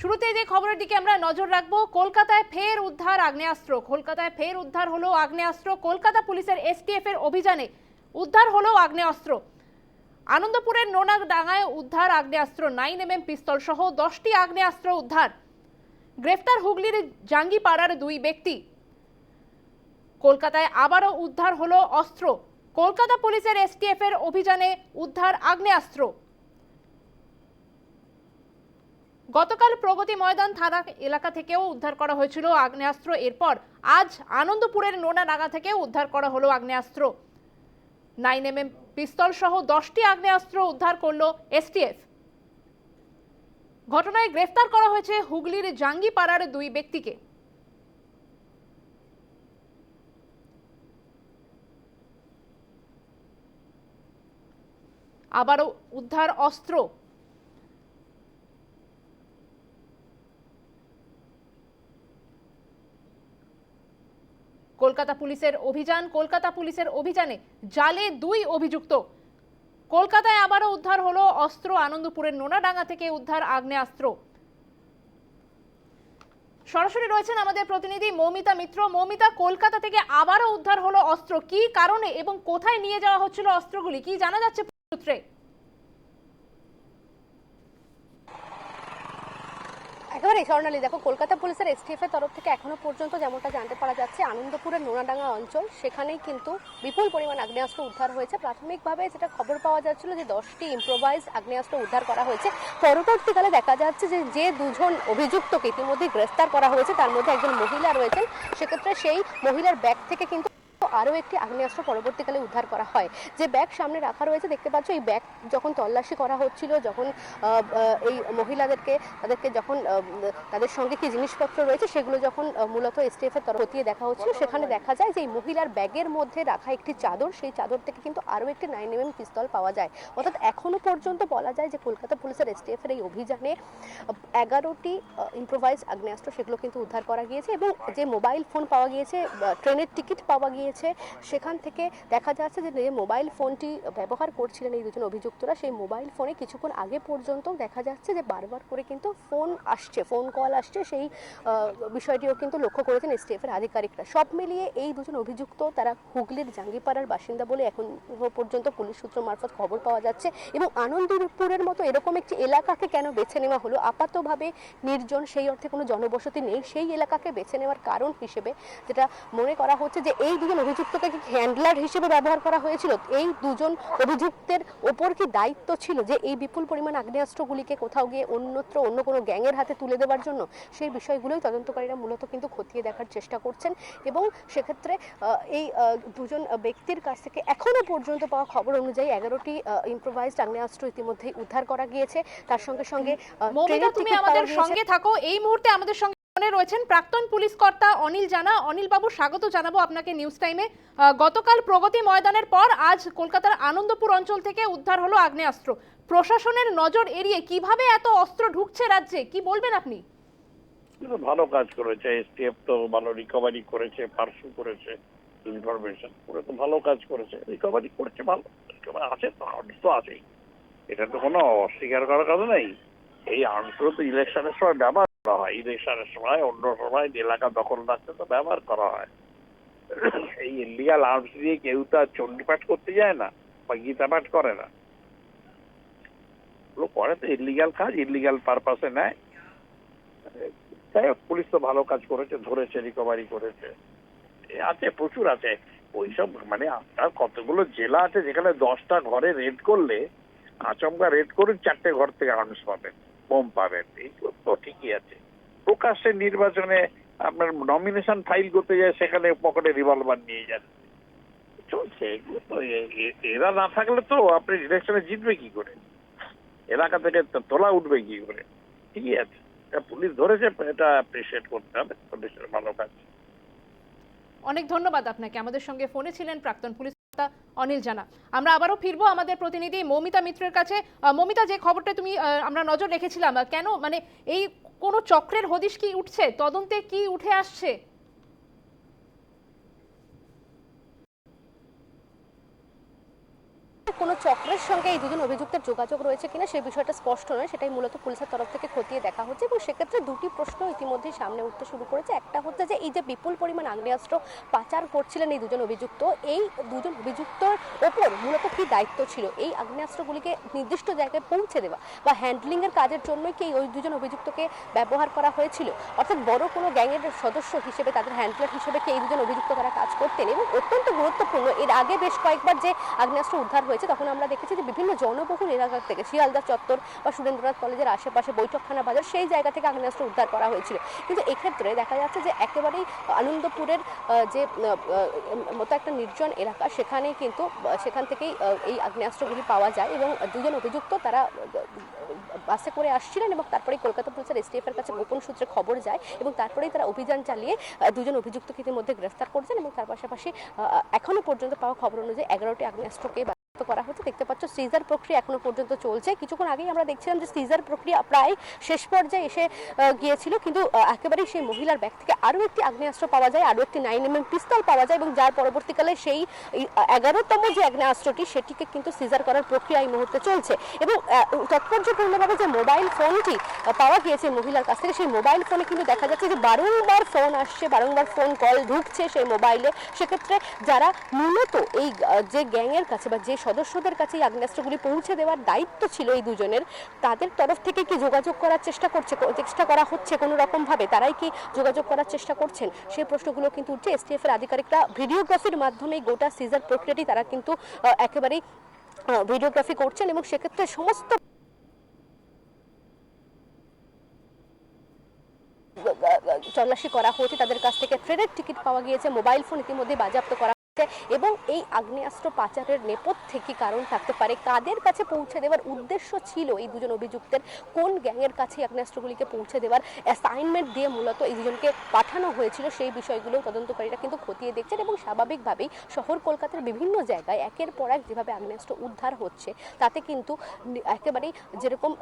শুরুতেই যে খবরের দিকে আমরা নজর রাখব, কলকাতায় ফের উদ্ধার আগ্নেয়াস্ত্র। কলকাতায় ফের উদ্ধার হলো আগ্নেয়াস্ত্র। কলকাতা পুলিশের এসটিএফ এর অভিযানে উদ্ধার হলো আগ্নেয়াস্ত্র। আনন্দপুরের নোনা ডাঙায় উদ্ধার আগ্নেয়াস্ত্র নাইন এম এম পিস্তল সহ দশটি আগ্নেয়াস্ত্র উদ্ধার। গ্রেফতার হুগলির জাঙ্গিপাড়ার দুই ব্যক্তি। কলকাতায় আবারও উদ্ধার হলো অস্ত্র। কলকাতা পুলিশের এসটিএফ এর অভিযানে উদ্ধার আগ্নেয়াস্ত্র। গতকাল প্রগতি ময়দান থানা এলাকা থেকেও উদ্ধার করা হয়েছিল আগ্নেয়াস্ত্র। এরপর আজ আনন্দপুরের নোনা নোনাডাঙ্গা থেকেও উদ্ধার করা হলো আগ্নেয়াস্ত্র। নাইন এম এম পিস্তল সহ দশটি আগ্নেয়াস্ত্র উদ্ধার করল এসটিএফ। ঘটনায় গ্রেফতার করা হয়েছে হুগলির জাঙ্গিপাড়ার দুই ব্যক্তিকে। আবারও উদ্ধার অস্ত্র কলকাতা পুলিশের অভিযান, কলকাতা পুলিশের অভিযানে জালে দুই অভিযুক্ত। কলকাতায় আবারও উদ্ধার হলো অস্ত্র, আনন্দপুরের নোনাডাঙ্গা থেকে উদ্ধার আগ্নেয়াস্ত্র। সরাসরি রয়েছেন আমাদের প্রতিনিধি মৌমিতা মিত্র। মৌমিতা, কলকাতা থেকে আবারও উদ্ধার হলো অস্ত্র। কি কারণে এবং কোথায় নিয়ে যাওয়া হচ্ছিল অস্ত্রগুলি? কি জানা যাচ্ছে সূত্রে? একেবারে স্বর্ণালী দেখো, কলকাতা পুলিশের এসটিএফ এর তরফ থেকে এখনও পর্যন্ত যেমনটা জানতে পারা যাচ্ছে, আনন্দপুরের নোনাডাঙ্গা অঞ্চল, সেখানেই কিন্তু বিপুল পরিমাণ আগ্নেয়াস্ত্র উদ্ধার হয়েছে। প্রাথমিকভাবে যেটা খবর পাওয়া যাচ্ছিল যে, দশটি ইম্প্রোভাইজ আগ্নেয়াস্ত্র উদ্ধার করা হয়েছে। পরবর্তীকালে দেখা যাচ্ছে যে যে দুজন অভিযুক্তকে ইতিমধ্যে গ্রেফতার করা হয়েছে, তার মধ্যে একজন মহিলা রয়েছেন। সেক্ষেত্রে সেই মহিলার ব্যাগ থেকে কিন্তু আরও একটি আগ্নেয়াস্ত্র পরবর্তীকালে উদ্ধার করা হয়। যে ব্যাগ সামনে রাখা রয়েছে, দেখতে পাচ্ছ, এই ব্যাগ যখন তল্লাশি করা হচ্ছিল, যখন এই মহিলাদেরকে, তাদেরকে যখন তাদের সঙ্গে কি জিনিসপত্র রয়েছে, সেগুলো যখন মূলত এসটিএফ এর তরফ দিয়ে দেখা হচ্ছিল, সেখানে দেখা যায় যে এই মহিলার ব্যাগের মধ্যে রাখা একটি চাদর, সেই চাদর থেকে কিন্তু আরও একটি নাইন এম পিস্তল পাওয়া যায়। অর্থাৎ এখনও পর্যন্ত বলা যায় যে কলকাতা পুলিশের এসটিএফ এর এই অভিযানে এগারোটি ইম্প্রোভাইজ আগ্নেয়াস্ত্র সেগুলো কিন্তু উদ্ধার করা গিয়েছে এবং যে মোবাইল ফোন পাওয়া গিয়েছে ট্রেনের টিকিট পাওয়া গিয়েছে সেখান থেকে দেখা যাচ্ছে যে যে মোবাইল ফোনটি ব্যবহার করছিলেন এই দুজন অভিযুক্তরা, সেই মোবাইল ফোনে কিছুক্ষণ আগে পর্যন্ত দেখা যাচ্ছে যে, বারবার করে কিন্তু ফোন আসছে, ফোন কল আসছে। সেই বিষয়টিও কিন্তু লক্ষ্য করেছেন এসটিএফ এর আধিকারিকরা। সব মিলিয়ে এই দুজন অভিযুক্ত তারা হুগলির জাঙ্গিপাড়ার বাসিন্দা বলে এখন পর্যন্ত পুলিশ সূত্র মারফত খবর পাওয়া যাচ্ছে এবং আনন্দপুরের মতো এরকম একটি এলাকাকে কেন বেছে নেওয়া হলো? আপাতভাবে নির্জন, সেই অর্থে কোনো জনবসতি নেই। সেই এলাকাকে বেছে নেওয়ার কারণ হিসেবে যেটা মনে করা হচ্ছে যে, এই দুজন অভিযুক্তকে কি হ্যান্ডলার হিসেবে ব্যবহার করা হয়েছিল। এই দুজন অভিযুক্তের ওপর কি দায়িত্ব ছিল যে এই বিপুল পরিমাণ আগ্নেয়াস্ত্রগুলিকে কোথাও গিয়ে অন্যত্র অন্য কোনো গ্যাংয়ের হাতে তুলে দেওয়ার জন্য? সেই বিষয়গুলোই তদন্তকারীরা মূলত কিন্তু খতিয়ে দেখার চেষ্টা করছেন এবং সেক্ষেত্রে এই দুজন ব্যক্তির কাছ থেকে এখনও পর্যন্ত পাওয়া খবর অনুযায়ী এগারোটি ইম্প্রোভাইজড আগ্নেয়াস্ত্র ইতিমধ্যেই উদ্ধার করা গিয়েছে। তার সঙ্গে সঙ্গে তুমি আমাদের সঙ্গে থাকো। এই মুহূর্তে আমাদের সঙ্গে রয়েছেন প্রাক্তন পুলিশ কর্তা অনিল জানা। অনিল বাবু স্বাগত জানাব আপনাকে নিউজ টাইমে গতকাল প্রগতি ময়দানের পর আজ কলকাতার আনন্দপুর অঞ্চল থেকে উদ্ধার হলো আগ্নেয়াস্ত্র। প্রশাসনের নজর এড়িয়ে কীভাবে এত অস্ত্র ঢুকছে রাজ্যে? কি বলবেন আপনি? ভালো কাজ করেছে এসটিএফ তো, ভালো রিকভারি করেছে পার্সু করেছে ইনফরমেশন তো ভালো কাজ করেছে রিকভারি করেছে ভালো। আছে তো আছেই। এটা তো কোনো অস্বীকার করার কথা নেই। এই আর্মস তো ইলেকশনের সময় ব্যবহার করা হয় ইলেকশনের সময় অন্য সময় এলাকা দখল রাখতে তো ব্যবহার করা হয়। এই ইলিগাল আর্মস দিয়ে কেউ তো আর চণ্ডীপাঠ করতে যায় না, বা গীতা পাঠ করে না। করে তো ইলিগাল কাজ ইলিগাল পারপাসে নেয়। যাই হোক, পুলিশ তো ভালো কাজ করেছে, ধরেছে রিকভারি করেছে। আছে, প্রচুর আছে। ওইসব মানে আপনার কতগুলো জেলা আছে যেখানে দশটা ঘরে রেড করলে, আচমকা রেড করুন চারটে ঘর থেকে আর্মস পাবেন। বোম পাবেন। এইগুলো তো ঠিকই আছে। প্রকাশ্যে নির্বাচনে আপনার নমিনেশন ফাইল করতে যায় সেখানে পকেটে রিভলভার নিয়ে যান। চলছে এরা না থাকলে তো আপনি ইলেকশনে জিতবে কি করে? এলাকা থেকে তোলা উঠবে কি করে? ঠিকই আছে। পুলিশ ধরেছে, এটা অ্যাপ্রিসিয়েট করতে হবে পুলিশের ভালো কাজ। অনেক ধন্যবাদ আপনাকে। আমাদের সঙ্গে ফোনে ছিলেন প্রাক্তন পুলিশ কর্তা অনিল জানা। আমরা আবারও ফিরবো আমাদের প্রতিনিধি মমিতা মিত্রের কাছে। মমিতা, যে খবরটা তুমি আমরা নজর রেখেছিলাম কেন মানে এই কোনো চক্রের হদিশ কি উঠছে? তদন্তে কি উঠে আসছে? কোনো চক্রের সঙ্গে এই দুজন অভিযুক্তের যোগাযোগ রয়েছে কিনা সেই বিষয়টা স্পষ্ট নয়, সেটাই মূলত পুলিশের তরফ থেকে খতিয়ে দেখা হচ্ছে এবং সেক্ষেত্রে দুটি প্রশ্ন ইতিমধ্যেই সামনে উঠতে শুরু করেছে। একটা হচ্ছে যে, এই যে বিপুল পরিমাণ আগ্নেয়াস্ত্র পাচার করছিলেন এই দুজন অভিযুক্ত, এই দুজন অভিযুক্তর ওপর মূলত কি দায়িত্ব ছিল? এই আগ্নেয়াস্ত্রগুলিকে নির্দিষ্ট জায়গায় পৌঁছে দেওয়া বা হ্যান্ডলিং এর কাজের জন্যই কি ওই দুজন অভিযুক্তকে ব্যবহার করা হয়েছিল? অর্থাৎ বড় কোনো গ্যাংয়ের সদস্য হিসেবে, তাদের হ্যান্ডলার হিসেবে কি এই দুজন অভিযুক্ত তারা কাজ করতেন? এবং অত্যন্ত গুরুত্বপূর্ণ, এর আগে বেশ কয়েকবার যে আগ্নেয়াস্ত্র উদ্ধার হয়েছে তখন আমরা দেখেছি যে বিভিন্ন জনবহুল এলাকা থেকে শিয়ালদা চত্বর বা সুরেন্দ্রনাথ কলেজের আশেপাশে বৈঠকখানা বাজার সেই জায়গা থেকে আগ্নেয়াস্ত্র উদ্ধার করা হয়েছিল। কিন্তু এক্ষেত্রে দেখা যাচ্ছে যে একেবারেই আনন্দপুরের যে মতো একটা নির্জন এলাকা সেখানেই কিন্তু সেখান থেকেই এই আগ্নেয়াস্ত্রগুলি পাওয়া যায় এবং দুজন অভিযুক্ত তারা বাসে করে আসছিলেন এবং তারপরেই কলকাতা পুলিশের এসটিএফ এর কাছে গোপন সূত্রে খবর যায় এবং তারপরেই তারা অভিযান চালিয়ে দুজন অভিযুক্তকে ইতিমধ্যে গ্রেফতার করছেন এবং তার পাশাপাশি আহ, এখনও পর্যন্ত পাওয়া খবর অনুযায়ী এগারোটি আগ্নেয়াস্ত্রকে করা হচ্ছে। দেখতে পাচ্ছ সিজার প্রক্রিয়া এখনও পর্যন্ত চলছে। কিছুক্ষণ আগেই আমরা দেখছিলাম যে সিজার প্রক্রিয়া প্রায় শেষ পর্যায়ে এসে গিয়েছিল। কিন্তু একেবারেই সেই মহিলার ব্যাগ থেকে আরও একটি আগ্নেয়াস্ত্র পাওয়া যায়, আরও একটি নাইন এম পিস্তল পাওয়া যায় এবং যার পরবর্তীকালে সেই এগারোতম যে আগ্নেয়াস্ত্রটি, সেটিকে কিন্তু সিজার করার প্রক্রিয়া এই মুহূর্তে চলছে। এবং তাৎপর্যপূর্ণভাবে যে মোবাইল ফোনটি পাওয়া গিয়েছে মহিলার কাছ থেকে, সেই মোবাইল ফোনে কিন্তু দেখা যাচ্ছে যে বারংবার ফোন আসছে, বারংবার ফোন কল ঢুকছে সেই মোবাইলে সেক্ষেত্রে যারা মূলত এই যে গ্যাংয়ের কাছে বা যে সদস্যদের কাছে আগ্নেয়াস্ত্রগুলি পৌঁছে দেওয়ার দায়িত্ব ছিল এই দুজনের। তাদের তরফ থেকে কি যোগাযোগ করার চেষ্টা করছে, চেষ্টা করা হচ্ছে কোনো রকম ভাবে তারাই কি যোগাযোগ করার চেষ্টা করছেন? সেই প্রশ্নগুলো কিন্তু উঠছে। এসটিএফ এর আধিকারিকরা ভিডিওগ্রাফির মাধ্যমে গোটা সিজার প্রক্রিয়াটি তারা কিন্তু একেবারেই ভিডিওগ্রাফি করছেন এবং সেক্ষেত্রে সমস্ত তল্লাশি করা হয়েছে। তাদের কাছ থেকে ট্রেনের টিকিট পাওয়া গিয়েছে। মোবাইল ফোন ইতিমধ্যে বাজেয়াপ্ত করা এবং এই আগ্নেয়াস্ত্র পাচারের নেপথ্যে কি কারণ থাকতে পারে? কাদের কাছে পৌঁছে দেওয়ার উদ্দেশ্য ছিল এই দুজন অভিযুক্তের? কোন গ্যাংয়ের কাছে আগ্নেয়াস্ত্রগুলিকে পৌঁছে দেওয়ার অ্যাসাইনমেন্ট দিয়ে মূলত এই দুজনকে পাঠানো হয়েছিল? সেই বিষয়গুলো তদন্তকারীরা কিন্তু খতিয়ে দেখছেন এবং স্বাভাবিকভাবেই শহর কলকাতার বিভিন্ন জায়গায় একের পর এক যেভাবে আগ্নেয়াস্ত্র উদ্ধার হচ্ছে, তাতে কিন্তু একেবারেই যেরকম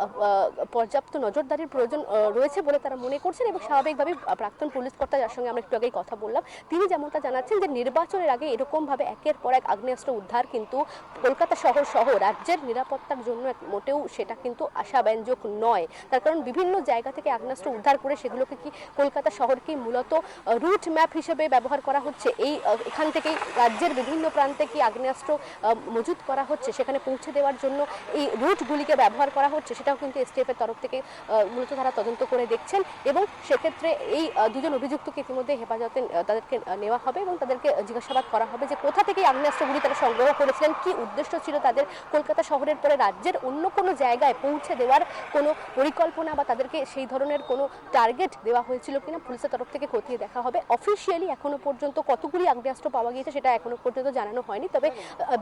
পর্যাপ্ত নজরদারির প্রয়োজন রয়েছে বলে তারা মনে করছেন এবং স্বাভাবিকভাবেই প্রাক্তন পুলিশ কর্তা, যার সঙ্গে আমরা একটু আগেই কথা বললাম, তিনি যেমনটা জানাচ্ছেন যে নির্বাচনের আগে এরকমভাবে একের পর এক আগ্নেয়াস্ত্র উদ্ধার কিন্তু কলকাতা শহর সহ রাজ্যের নিরাপত্তার জন্য মোটেও সেটা কিন্তু আশাব্যঞ্জক নয়। তার কারণ বিভিন্ন জায়গা থেকে আগ্নেয়াস্ত্র উদ্ধার করে সেগুলোকে কি কলকাতা শহরকে মূলত রুট ম্যাপ হিসেবে ব্যবহার করা হচ্ছে? এই এখান থেকেই রাজ্যের বিভিন্ন প্রান্তে কি আগ্নেয়াস্ত্র মজুত করা হচ্ছে? সেখানে পৌঁছে দেওয়ার জন্য এই রুটগুলিকে ব্যবহার করা হচ্ছে? সেটাও কিন্তু এসটিএফ এর তরফ থেকে মূলত তারা তদন্ত করে দেখছেন এবং সেক্ষেত্রে এই দুজন অভিযুক্তকে ইতিমধ্যে হেফাজতে তাদেরকে নেওয়া হবে এবং তাদেরকে জিজ্ঞাসাবাদ করা হবে যে কোথা থেকে আগ্নেয়াস্ত্রগুলি তারা সংগ্রহ করেছিলেন, কি উদ্দেশ্য ছিল তাদের কলকাতা শহরের পরে রাজ্যের অন্য কোনো জায়গায় পৌঁছে দেওয়ার কোনো পরিকল্পনা বা তাদেরকে সেই ধরনের কোনো টার্গেট দেওয়া হয়েছিল কিনা পুলিশের তরফ থেকে খতিয়ে দেখা হবে। অফিসিয়ালি এখনও পর্যন্ত কতগুলি আগ্নেয়াস্ত্র পাওয়া গিয়েছে সেটা এখনও পর্যন্ত জানানো হয়নি। তবে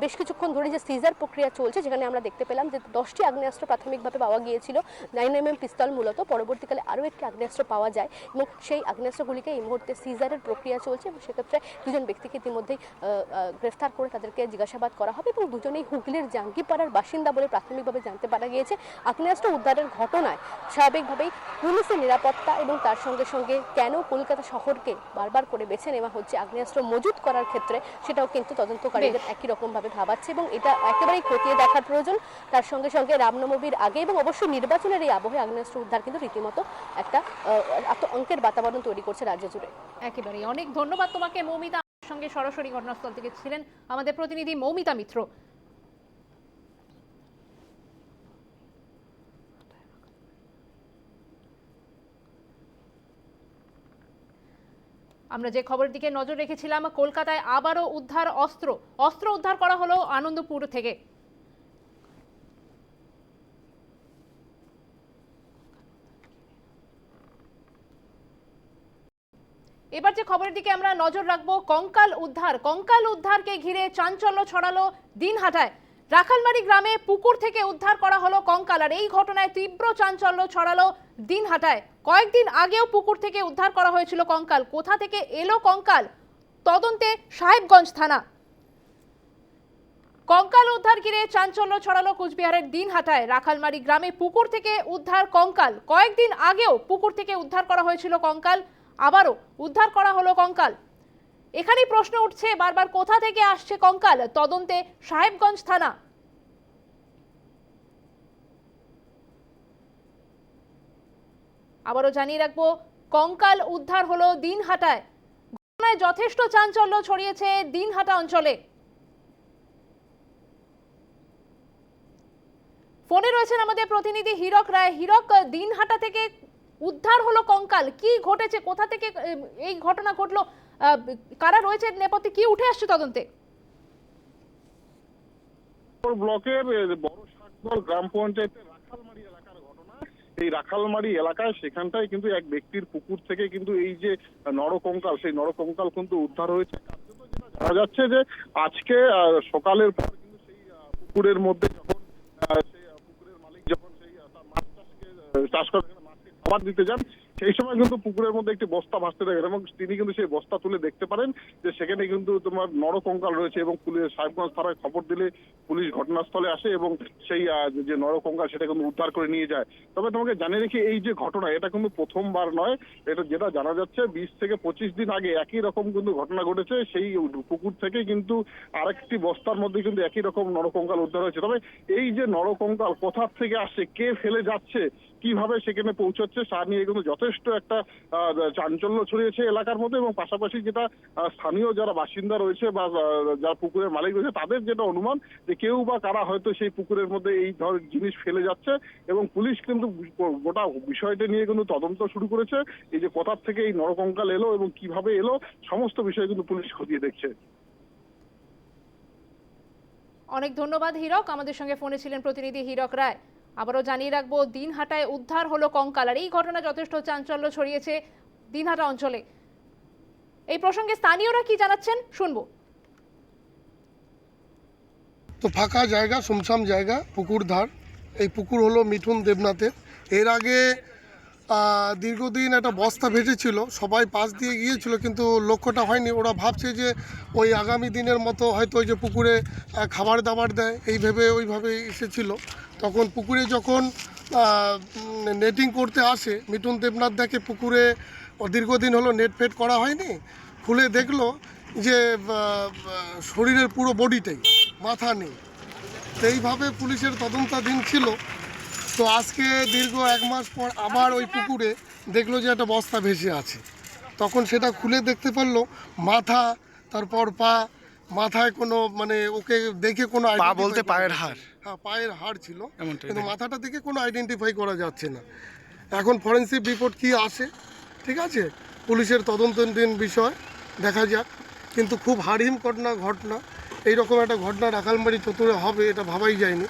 বেশ কিছুক্ষণ ধরে যে সিজার প্রক্রিয়া চলছে, যেখানে আমরা দেখতে পেলাম যে দশটি আগ্নেয়াস্ত্র প্রাথমিকভাবে পাওয়া গিয়েছিল। নাইন এম এম পিস্তল মূলত। পরবর্তীকালে আরও একটি আগ্নেয়াস্ত্র পাওয়া যায় এবং সেই আগ্নেয়াস্ত্রগুলিকে এই মুহূর্তে সিজারের প্রক্রিয়া চলছে এবং সেক্ষেত্রে দুজন ব্যক্তিকে ইতিমধ্যেই গ্রেফতার করে তাদেরকে জিজ্ঞাসাবাদ করা হবে এবং দুজনেই হুগলির জাঙ্গিপাড়ার বাসিন্দা বলে প্রাথমিকভাবে জানতে পারা গিয়েছে। আগ্নেয়াস্ত্র উদ্ধারের ঘটনায় স্বাভাবিকভাবেই পুলিশের নিরাপত্তা এবং তার সঙ্গে সঙ্গে কেন কলকাতা শহরকে বারবার করে বেছে নেওয়া হচ্ছে আগ্নেয়াস্ত্র মজুত করার ক্ষেত্রে সেটাও কিন্তু তদন্তকারীদের একই রকম ভাবে ভাবাচ্ছে এবং এটা একেবারেই খতিয়ে দেখার প্রয়োজন। তার সঙ্গে সঙ্গে রামনবমীর আগে এবং অবশ্যই নির্বাচনের এই আবহে আগ্নেয়াস্ত্র উদ্ধার কিন্তু রীতিমতো একটা আতঙ্কের বাতাবরণ তৈরি করছে রাজ্য জুড়ে। একেবারেই। অনেক ধন্যবাদ তোমাকে মৌমিতা। সঙ্গে সরাসরি ঘটনাস্থল থেকে ছিলেন আমাদের প্রতিনিধি মৌমিতা মিত্র। আমরা যে খবরের দিকে নজর রেখেছিলাম, কলকাতায় আবারও উদ্ধার অস্ত্র অস্ত্র উদ্ধার করা হলো আনন্দপুর থেকে। এবার যে খবরের দিকে আমরা নজর রাখব, কঙ্কাল উদ্ধার, কঙ্কাল উদ্ধারকে ঘিরে চাঞ্চল্য ছড়ালো দিনহাটায়। রাখালবাড়ি গ্রামে পুকুর থেকে উদ্ধার করা হলো কঙ্কাল, আর এই ঘটনায় তীব্র চাঞ্চল্য ছড়ালো দিনহাটায়। কয়েকদিন আগেও পুকুর থেকে উদ্ধার করা হয়েছিল কঙ্কাল। কোথা থেকে এলো কঙ্কাল? তদন্তে সাহেবগঞ্জ থানা। কঙ্কাল উদ্ধার ঘিরে চাঞ্চল্য ছড়ালো কুচবিহারের দিনহাটায়। রাখালমারি গ্রামে পুকুর থেকে উদ্ধার কঙ্কাল। কয়েকদিন আগেও পুকুর থেকে উদ্ধার করা হয়েছিল কঙ্কাল। আবারও উদ্ধার করা হলো কঙ্কাল। এখানেই প্রশ্ন উঠছে, বারবার কোথা থেকে আসছে কঙ্কাল? তদন্তে সাহেবগঞ্জ থানা। আবারও জানিয়ে রাখব, কঙ্কাল উদ্ধার হলো দিনহাটায়। ঘটনায় যথেষ্ট চাঞ্চল্য ছড়িয়েছে দিনহাটা অঞ্চলে। ফোনে রয়েছেন আমাদের প্রতিনিধি হীরক রায়। হীরক, দিনহাটা থেকে উদ্ধার হলো কঙ্কাল। কি ঘটেছে? কোথা থেকে এই ঘটনা ঘটলো? কারা রয়েছে নেপথ্যে? কি উঠে আসছে তদন্তে? ব্লকের বড় গ্রাম পঞ্চায়েতের রাখালমারি এলাকার ঘটনা। এই রাখালমারি এলাকায় সেখানটায় কিন্তু এক ব্যক্তির পুকুর থেকে কিন্তু এই যে নরকঙ্কাল, সেই নরকঙ্কাল কিন্তু উদ্ধার হয়েছে। জানা যাচ্ছে যে আজকে সকালের পর কিন্তু সেই পুকুরের মধ্যে যখন সেই পুকুরের মালিক যখন সেই তার মাছ চাষকে চাষ করে খাবার দিতে যান। সেই সময় কিন্তু পুকুরের মধ্যে একটি বস্তা ভাসতে দেখেন এবং তিনি কিন্তু সেই বস্তা তুলে দেখতে পারেন যে সেখানে কিন্তু তোমার নরকঙ্কাল রয়েছে এবং পুলিশ সাহেবগঞ্জ থানায় খবর দিলে পুলিশ ঘটনাস্থলে আসে এবং সেই যে নরকঙ্কাল সেটা কিন্তু উদ্ধার করে নিয়ে যায়। তবে তোমাকে জানিয়ে রেখে, এই যে ঘটনা, এটা কিন্তু প্রথমবার নয়। এটা যেটা জানা যাচ্ছে, বিশ থেকে পঁচিশ দিন আগে একই রকম কিন্তু ঘটনা ঘটেছে। সেই পুকুর থেকে কিন্তু আরেকটি বস্তার মধ্যে কিন্তু একই রকম নরকঙ্কাল উদ্ধার হয়েছে। তবে এই যে নরকঙ্কাল কোথা থেকে আসছে কে ফেলে যাচ্ছে কীভাবে সেখানে পৌঁছচ্ছে, তা নিয়ে কিন্তু যথেষ্ট একটা চাঞ্চল্য ছড়িয়েছে এলাকার মধ্যে এবং পাশাপাশি যেটা স্থানীয় যারা বাসিন্দা রয়েছে বা যারা পুকুরের মালিক রয়েছে, তাদের যেটা অনুমান যে কেউ বা কারা হয়তো সেই পুকুরের মধ্যে এই ধর জিনিস ফেলে যাচ্ছে এবং পুলিশ কিন্তু গোটা বিষয়টা নিয়ে কিন্তু তদন্ত শুরু করেছে। এই যে কোথার থেকে এই নরকঙ্কাল এলো এবং কীভাবে এলো, সমস্ত বিষয় কিন্তু পুলিশ খতিয়ে দেখছে। অনেক ধন্যবাদ হীরক। আমাদের সঙ্গে ফোনে ছিলেন প্রতিনিধি হীরক রায়। আবারও জানিয়ে রাখব, দিনহাটায় উদ্ধার হলো কঙ্কাল। আর এই ঘটনা যথেষ্ট চাঞ্চল্য ছড়িয়েছে দিনহাটা অঞ্চলে। এই প্রসঙ্গে স্থানীয়রা কি জানাচ্ছেন শুনব। তো ফাঁকা জায়গা শুমশাম জায়গা, পুকুর ধার। এই পুকুর হলো মিঠুন দেবনাথের। এর আগে দীর্ঘদিন একটা বস্তা ভেসেছিল সবাই পাশ দিয়ে গিয়েছিল কিন্তু লক্ষ্যটা হয়নি। ওরা ভাবছে যে ওই আগামী দিনের মতো হয়তো ওই যে পুকুরে খাবার দাবার দেয়, এই ভেবে ওইভাবে এসেছিল। তখন পুকুরে যখন নেটিং করতে আসে, মিঠুন দেবনাথ দেখে পুকুরে দীর্ঘদিন হলো নেট ফেট করা হয়নি, খুলে দেখল যে শরীরের পুরো বডিটাই মাথা নেই। তো এইভাবে পুলিশের তদন্তাধীন ছিল। তো আজকে দীর্ঘ এক মাস পর আবার ওই পুকুরে দেখল যে একটা বস্তা ভেসে আছে। তখন সেটা খুলে দেখতে পারল মাথা তারপর পা মাথায় কোনো মানে ওকে দেখে কোনো পা বলতে পায়ের হাড়? হ্যাঁ পায়ের হাড় ছিল কিন্তু মাথাটা দেখে কোনো আইডেন্টিফাই করা যাচ্ছে না। এখন ফরেন্সিক রিপোর্ট কি আসে ঠিক আছে? পুলিশের তদন্তাধীন বিষয় দেখা যাক। কিন্তু খুব হাড়হিম ঘটনা ঘটনা। এইরকম একটা ঘটনা রাখালমারি চতুরে হবে এটা ভাবাই যায়নি।